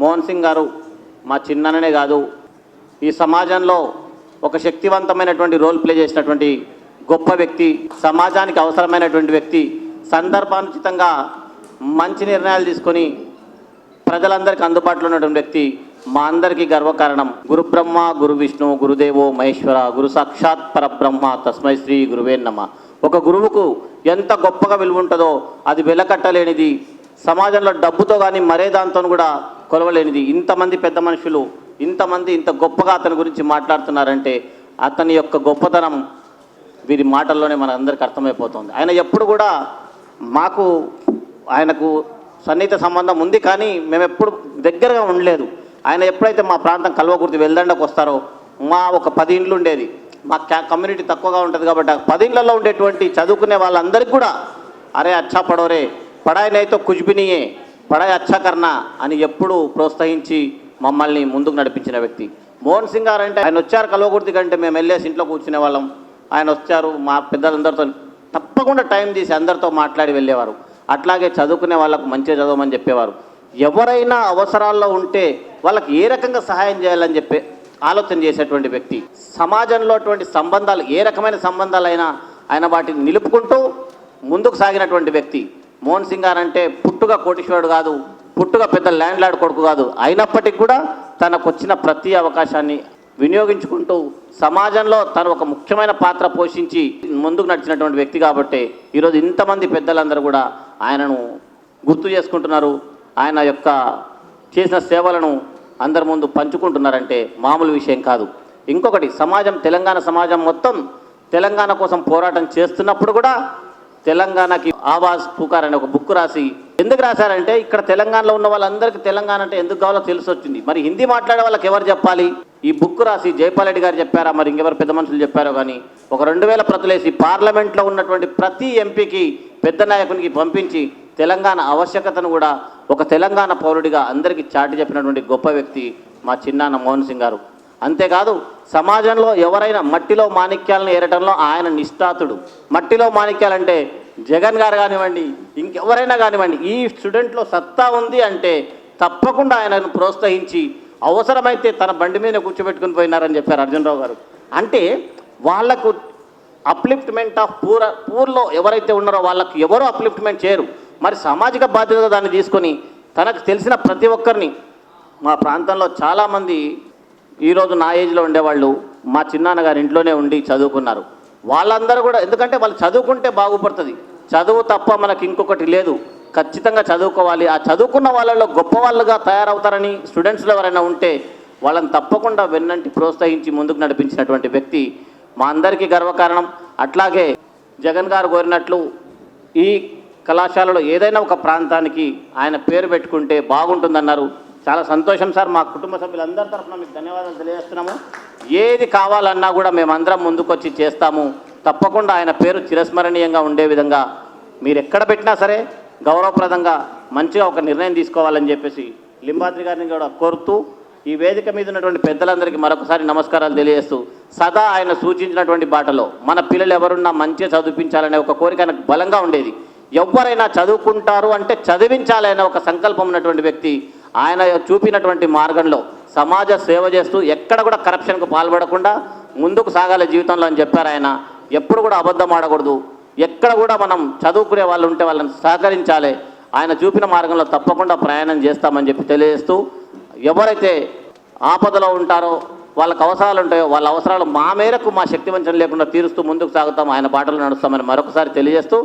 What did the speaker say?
మోహన్ సింగ్ గారు మా చిన్ననే కాదు ఈ సమాజంలో ఒక శక్తివంతమైనటువంటి రోల్ ప్లే చేసినటువంటి గొప్ప వ్యక్తి సమాజానికి అవసరమైనటువంటి వ్యక్తి సందర్భానుచితంగా మంచి నిర్ణయాలు తీసుకొని ప్రజలందరికీ అందుబాటులో ఉన్నటువంటి వ్యక్తి మా అందరికీ గర్వకారణం. గురుబ్రహ్మ గురు విష్ణు గురుదేవో మహేశ్వర గురు సాక్షాత్ పరబ్రహ్మ తస్మై శ్రీ గురువే నమ. ఒక గురువుకు ఎంత గొప్పగా విలువ ఉంటుందో అది వెలకట్టలేనిది. సమాజంలో డబ్బుతో కానీ మరే దాంతో కూడా కొలవలేనిది. ఇంతమంది పెద్ద మనుషులు ఇంతమంది ఇంత గొప్పగా అతని గురించి మాట్లాడుతున్నారంటే అతని యొక్క గొప్పతనం వీరి మాటల్లోనే మన అందరికి అర్థమైపోతుంది. ఆయన ఎప్పుడు కూడా మాకు ఆయనకు సన్నిహిత సంబంధం ఉంది కానీ మేము ఎప్పుడు దగ్గరగా ఉండలేదు. ఆయన ఎప్పుడైతే మా ప్రాంతం కల్వకుర్తి వెల్దండకు వస్తారో మా ఒక పది ఇండ్లు ఉండేది. మా క్యా కమ్యూనిటీ తక్కువగా ఉంటుంది కాబట్టి ఆ పది ఇండ్లలో ఉండేటువంటి చదువుకునే వాళ్ళందరికీ కూడా అరే అచ్చా పడోరే పడాయినైతో కుజ్బినియే పడయ అచ్చకర్ణ అని ఎప్పుడూ ప్రోత్సహించి మమ్మల్ని ముందుకు నడిపించిన వ్యక్తి. మోహన్ సింగ్ గారు అంటే ఆయన వచ్చారు కల్వకుర్తి కంటే మేము వెళ్ళేసి ఇంట్లో కూర్చునే వాళ్ళం. ఆయన వచ్చారు మా పెద్దలందరితో తప్పకుండా టైం తీసి అందరితో మాట్లాడి వెళ్ళేవారు. అట్లాగే చదువుకునే వాళ్ళకు మంచిగా చదవమని చెప్పేవారు. ఎవరైనా అవసరాల్లో ఉంటే వాళ్ళకి ఏ రకంగా సహాయం చేయాలని చెప్పే ఆలోచన చేసేటువంటి వ్యక్తి. సమాజంలో అటువంటి సంబంధాలు ఏ రకమైన సంబంధాలైనా ఆయన వాటిని నిలుపుకుంటూ ముందుకు సాగినటువంటి వ్యక్తి. మోహన్ సింగ్ గారు అంటే పుట్టుగా కోటీశ్వరుడు కాదు పుట్టుగా పెద్ద ల్యాండ్ లాడ్ కొడుకు కాదు. అయినప్పటికీ కూడా తనకు వచ్చిన ప్రతి అవకాశాన్ని వినియోగించుకుంటూ సమాజంలో తను ఒక ముఖ్యమైన పాత్ర పోషించి ముందుకు నడిచినటువంటి వ్యక్తి కాబట్టి ఈరోజు ఇంతమంది పెద్దలందరూ కూడా ఆయనను గుర్తు చేసుకుంటున్నారు. ఆయన యొక్క చేసిన సేవలను అందరి ముందు పంచుకుంటున్నారంటే మామూలు విషయం కాదు. ఇంకొకటి సమాజం తెలంగాణ సమాజం మొత్తం తెలంగాణ కోసం పోరాటం చేస్తున్నప్పుడు కూడా తెలంగాణకి ఆవాజ్ పుకార్ అనే ఒక బుక్ రాసి ఎందుకు రాశారంటే ఇక్కడ తెలంగాణలో ఉన్న వాళ్ళందరికీ తెలంగాణ అంటే ఎందుకు కావాలో తెలిసి వచ్చింది మరి హిందీ మాట్లాడే వాళ్ళకి ఎవరు చెప్పాలి? ఈ బుక్ రాసి జైపాలరెడ్డి గారు చెప్పారా? మరి ఇంకెవరు పెద్ద మనుషులు చెప్పారో కానీ ఒక రెండు వేల ప్రతులేసి పార్లమెంట్లో ఉన్నటువంటి ప్రతి ఎంపీకి పెద్ద నాయకునికి పంపించి తెలంగాణ ఆవశ్యకతను కూడా ఒక తెలంగాణ పౌరుడిగా అందరికీ చాటి చెప్పినటువంటి గొప్ప వ్యక్తి మా చిన్నాన్న మోహన్ సింగ్ గారు. అంతేకాదు సమాజంలో ఎవరైనా మట్టిలో మాణిక్యాలను ఏరటంలో ఆయన నిష్ఠాతుడు మట్టిలో మాణిక్యాలంటే జగన్ గారు కానివ్వండి ఇంకెవరైనా కానివ్వండి ఈ స్టూడెంట్లో సత్తా ఉంది అంటే తప్పకుండా ఆయనను ప్రోత్సహించి అవసరమైతే తన బండి మీద కూర్చోబెట్టుకుని పోయినారని చెప్పారు అర్జునరావు గారు. అంటే వాళ్ళకు అప్లిఫ్ట్మెంట్ ఆఫ్ పూర్ పూర్లో ఎవరైతే ఉన్నారో వాళ్ళకు ఎవరు అప్లిఫ్ట్మెంట్ చేయరు. మరి సామాజిక బాధ్యత దాన్ని తీసుకొని తనకు తెలిసిన ప్రతి ఒక్కరిని మా ప్రాంతంలో చాలామంది ఈరోజు నా ఏజ్లో ఉండేవాళ్ళు మా చిన్నాన్నగారు ఇంట్లోనే ఉండి చదువుకున్నారు. వాళ్ళందరూ కూడా ఎందుకంటే వాళ్ళు చదువుకుంటే బాగుపడుతుంది. చదువు తప్ప మనకి ఇంకొకటి లేదు. ఖచ్చితంగా చదువుకోవాలి. ఆ చదువుకున్న వాళ్ళలో గొప్ప వాళ్ళుగా తయారవుతారని స్టూడెంట్స్లో ఎవరైనా ఉంటే వాళ్ళని తప్పకుండా వెన్నంటి ప్రోత్సహించి ముందుకు నడిపించినటువంటి వ్యక్తి మా అందరికీ గర్వకారణం. అట్లాగే జగన్ గారు కోరినట్లు ఈ కళాశాలలో ఏదైనా ఒక ప్రాంతానికి ఆయన పేరు పెట్టుకుంటే బాగుంటుందన్నారు. చాలా సంతోషం సార్ మా కుటుంబ సభ్యులందరి తరఫున మీకు ధన్యవాదాలు తెలియజేస్తున్నాము. ఏది కావాలన్నా కూడా మేమందరం ముందుకొచ్చి చేస్తాము. తప్పకుండా ఆయన పేరు చిరస్మరణీయంగా ఉండే విధంగా మీరు ఎక్కడ పెట్టినా సరే గౌరవప్రదంగా మంచిగా ఒక నిర్ణయం తీసుకోవాలని చెప్పేసి లింబాద్రి గారిని కూడా కోరుతూ ఈ వేదిక మీద ఉన్నటువంటి పెద్దలందరికీ మరొకసారి నమస్కారాలు తెలియజేస్తూ సదా ఆయన సూచించినటువంటి బాటలో మన పిల్లలు ఎవరున్నా మంచిగా చదివించాలనే ఒక కోరిక ఆయనకు బలంగా ఉండేది. ఎవరైనా చదువుకుంటారు అంటే చదివించాలనే ఒక సంకల్పం ఉన్నటువంటి వ్యక్తి ఆయన చూపినటువంటి మార్గంలో సమాజ సేవ చేస్తూ ఎక్కడ కూడా కరప్షన్కు పాల్పడకుండా ముందుకు సాగాలి జీవితంలో అని చెప్పారు ఆయన. ఎప్పుడు కూడా అబద్ధం ఆడకూడదు. ఎక్కడ కూడా మనం చదువుకునే వాళ్ళు ఉంటే వాళ్ళని సహకరించాలి. ఆయన చూపిన మార్గంలో తప్పకుండా ప్రయాణం చేస్తామని చెప్పి తెలియజేస్తూ ఎవరైతే ఆపదలో ఉంటారో వాళ్ళకి అవసరాలు ఉంటాయో వాళ్ళ అవసరాలు మా మేరకు మా శక్తి వంచన లేకుండా తీరుస్తూ ముందుకు సాగుతాం. ఆయన బాటలు నడుస్తామని మరొకసారి తెలియజేస్తూ